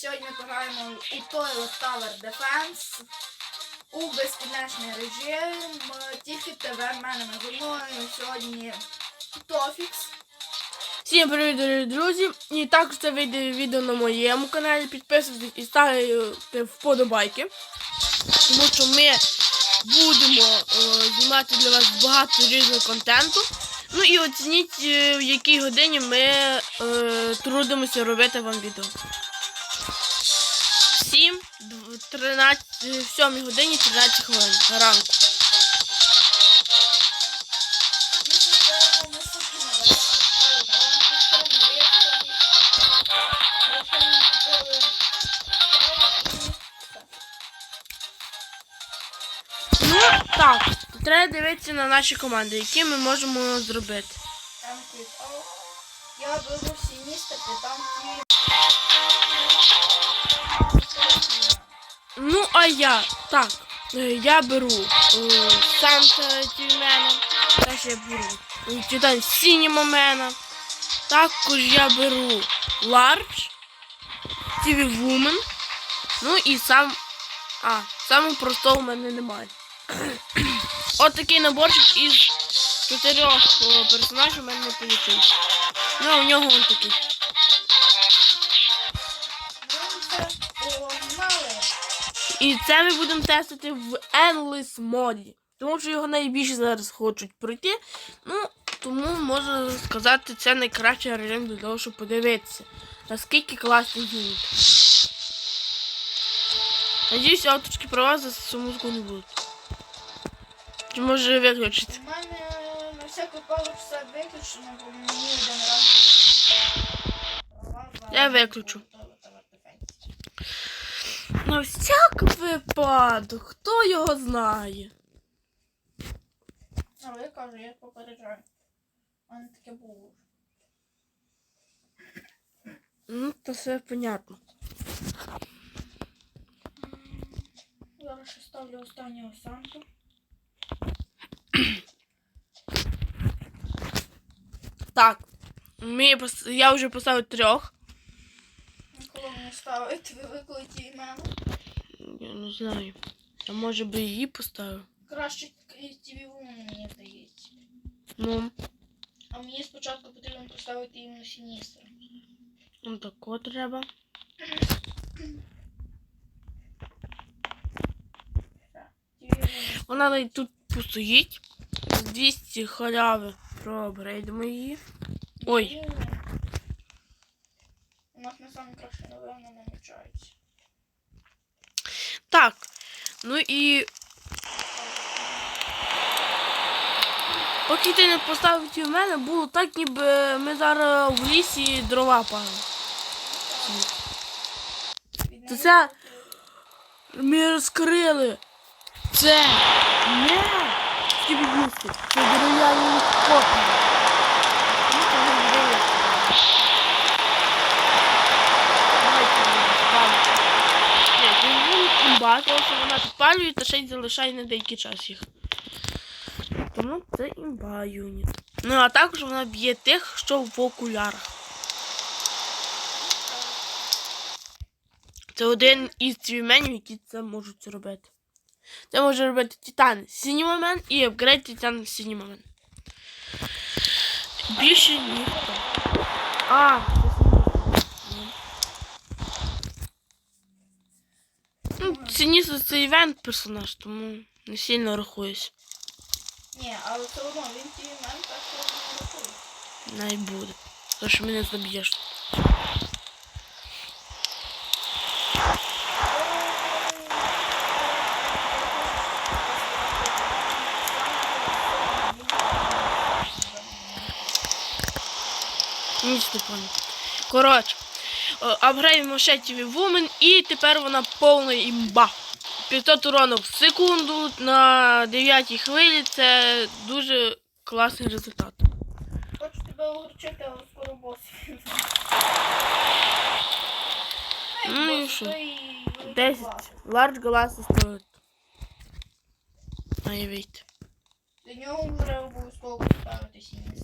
сьогодні пограємо у Toilet Tower Defense у безкінечний режим. Тільки ТВ мене зі мною сьогодні Тофікс. Всім привіт, дорогі друзі! І також це вийде відео на моєму каналі. Підписуйтесь і ставте вподобайки. Тому що ми будемо е, знімати для вас багато різного контенту. Ну і оцініть, е, в якій годині ми е, трудимося робити вам відео. Всім 13, е, в 7 годині 13 хвилин ранку. Ну так, треба дивитися на наші команди, які ми можемо зробити. Квіт Я беру сініста, ти там ті. Ну, а я так. е, Я беру е, Санта Тівмена. Теж я беру е, Титан Сінімомена. Також я беру Лардж, Тіві Вумен. Ну і сам. А, самого простого в мене немає. От такий наборчик із чотирьох персонажів у мене не полетить. Ну, у нього он такий. І це ми будемо тестити в Endless моді. Тому що його найбільше зараз хочуть пройти. Ну, тому можна сказати, це найкращий режим для того, щоб подивитися, наскільки класний юніт. Надіюсь, авторські права за цю музику не будуть. Чи може виключити? У мене на всяк випадок все виключено, бо мені один раз. Я виключу. На всяк випадок, хто його знає? Але я кажу, я попереджаю. У мене таке було. Ну, то все понятно. Зараз ще ставлю останнього Санту. Так. Ми, я вже поставив трьох. Коли мені ставити, ви виклиті імена. Я не знаю. А може би її поставив? Краще TV Woman, мені здається. Ну, А мені спочатку потрібно поставити іменно Сіністра. ну тако треба. Вона навіть тут постоїть. З 200 халяви проапгрейдимо її. Ой, на саме краще, напевно, намічається. так. Ну і. Поки ти не поставив ті в мене, було так, ніби ми зараз в лісі дрова пали. То це ми розкрили. Це не скібідюсти. Це дерев'яні копії. Ну, це не дерев'яні. Давайте ми ставимо. Ні, це тому що вона підпалює та ще й залишає на деякий час їх. Тому це імба юніт. Ну а також вона б'є тих, що в окулярах. Це один із твіменів, які це можуть зробити. Це може робити Титан Сінімомен і апгрейд Титан Сінімомен. Більше ніхто. А, Ну, Сінісо це івент персонаж, тому не сильно рахуюсь. Ні, але все одно він TV Man, так що не рахує. Най буде. Тому що мене заб'єш. Ніч не понял. Коротше, е, Апгрейдимо ще TV Woman і тепер вона повна імба. 500 уронів в секунду на 9 хвилі це дуже класний результат. Хочу тебе огорчити, але скоро бос. Ну і що? 10. Large glasses стоїть. А я вийти. До нього вже обов'язково поставити Сіністра.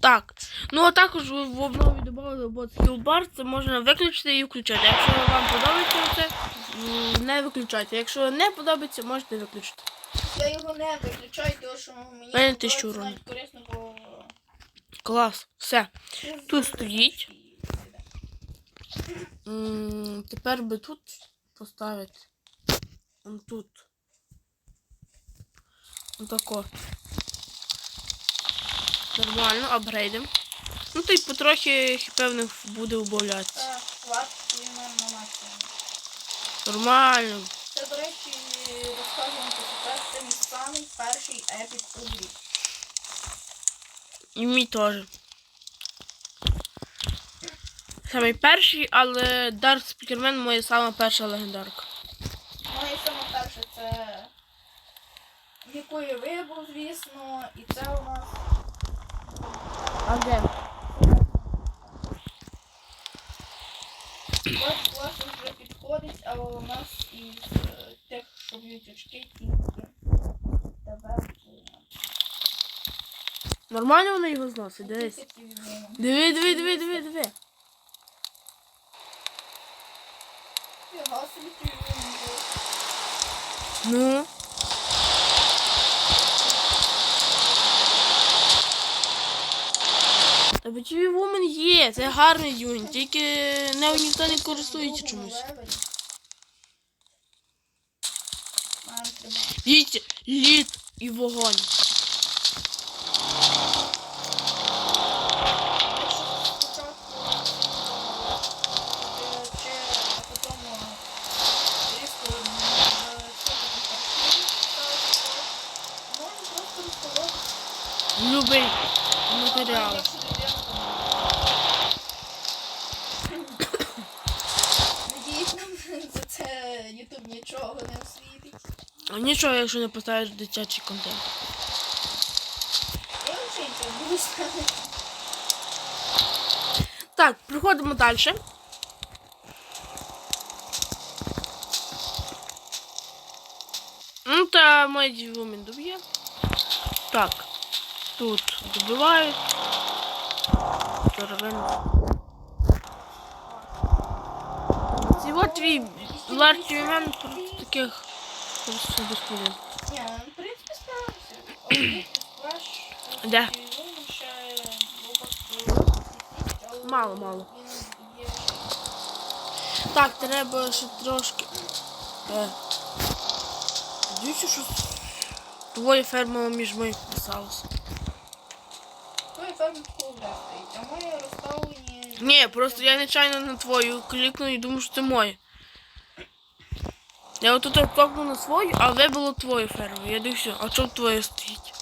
Так. Ну а також в в обнові додали бот скілбар, це можна виключити і включати. Якщо вам подобається це, не виключайте. Якщо не подобається, можете виключити. Я його не виключаю, тому що мені Мене корисно, бо... Клас. Все. Тут стоїть. Тепер би тут поставити. Он тут. Отако. Нормально, апгрейдим. Ну то й потрохи хп в них буде убавлятися. Максимум. Нормально. Це, до речі, розказуємо про це мій самий перший епік у грі. І мій теж. Самий перший, але Дарк Спікермен моя сама перша легендарка. Моє саме перше це якої вибув, звісно, і це у нас А де? от власне вже підходить, але у нас із е, тих, що б'ють очки, тільки тебе Нормально вона його зносить, дивись. Диви, диви, диви, диви, диви. Фіга собі ти. Ну. Та вумен є, це гарний юніт, тільки не ніхто не користується чомусь. Маємо лід і вогонь. Нічого не освітить. А нічого, якщо не поставиш дитячий контент. Я взагалі буду ставити. Так, приходимо далі. Ну та мої вумен доб'є. Так. Тут добивають. Здоровенно. Ці от твій ларчий імен проти таких просто. Ні, ну, в ще робот, але Мало, мало. Так, треба ще трошки. Е. Дивіться, що твоє ферма між моїх писалося. Такого вже стоїть, а розставлені... Ні, просто я нечайно на твою клікнув і думав, що це моє. Я отут кликнув на свою, а вибило твою ферму. Я дивлюся, а чому твоє стоїть?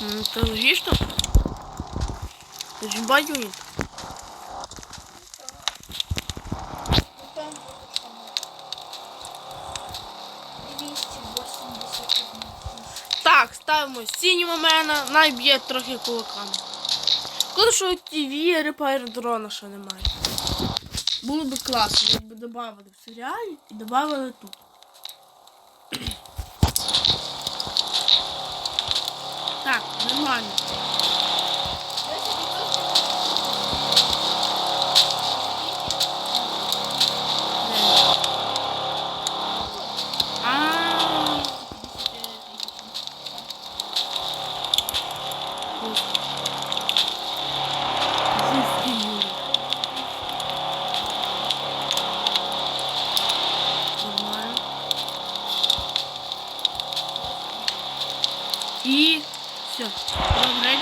Ну, це логічно. Це ж ба юніт. Ну там буде саме. 281. Так, мене, найб'є трохи кулаками. Коли що ТВ репайр дрона ще немає. Було б класно, якби додали в серіалі і додали тут. Так, нормально. А, Нормально. І все. Добре.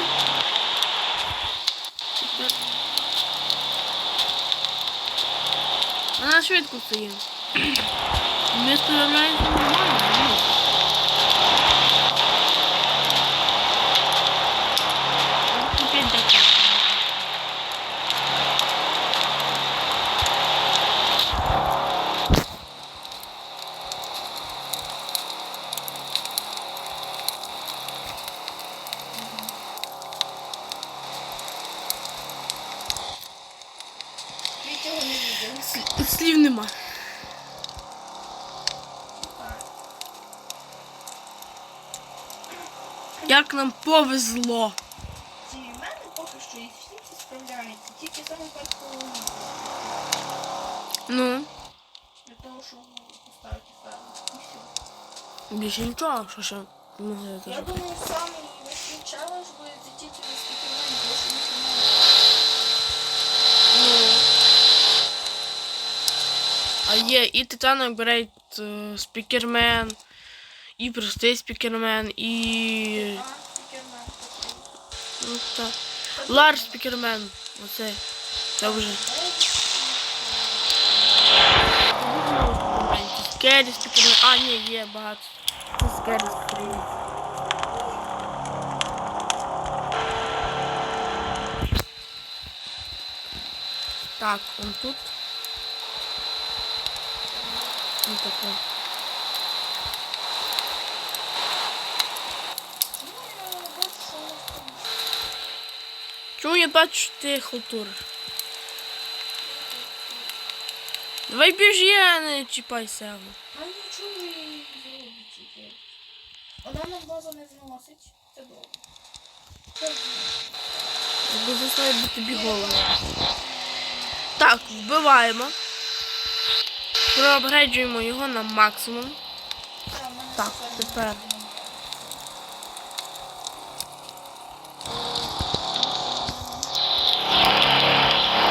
Тепер. Вона швидко стає. Ми справляємося нормально. ну. От опять так. Ви цього не відео. Слів нема. Так. Як нам повезло. Ці мене поки що і всі ці справляються. Тільки саме першого Ну, для того, щоб поставити ферму. І все. більше нічого, що ще могли Я зробити. думаю, самий важкий челендж буде це тільки на спікермені, тому що їх. Ну. А є і Титан Апгрейд е, спікермен, і простий спікермен, і. Ну, так. Ларж спікермен. Оце. Це вже. Скері спікермен. А, ні, є багато. Скері спікермен. Так, он тут. Ну таке. Чому я бачу, що у нас там Чому я бачу, ти халтуриш? Давай біжи, а не чіпай себе. А нічого не зробить тільки. Вона нам базу не зносить. Це добре. Це Бо це має бути бігово. Так, вбиваємо. Проапгрейджуємо його на максимум. Так, тепер тепер. немає.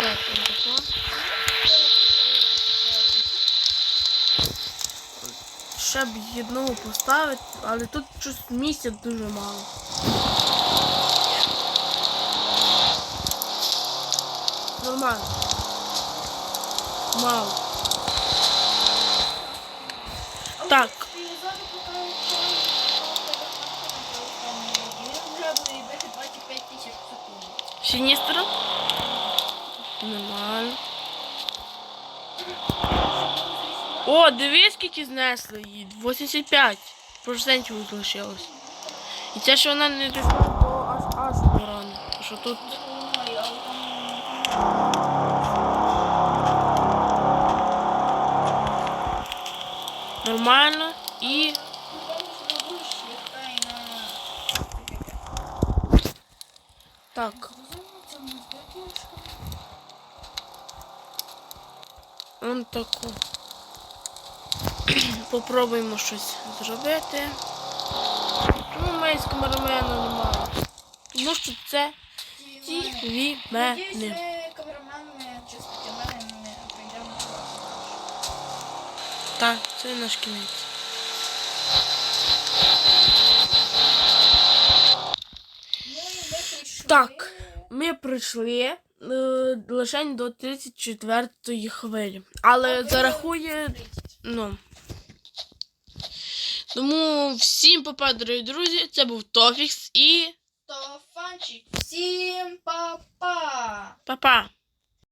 Так, отако. Ще б одного поставити, але тут щось місця дуже мало. Нормально. Мало. Так. Стилізатор покаже челендж, і він вже буде бити 25 тисяч в секунду. Сіністра? Нормально. О, дивись, скільки знесли її. 85 процентів залишилось. І це що вона не дійшла до аж аж. Що тут нормально і. Так, он таку. Попробуємо щось зробити. Чому ми з камерамену немає? Тому що це ті мене. Так, це наш кінець. Так. Ми прийшли е, лише до 34-ї хвилі. Але зарахує. Ну. Тому всім папа, дорогі друзі, це був Тофікс і Тофанчик. Всім па-па! папа.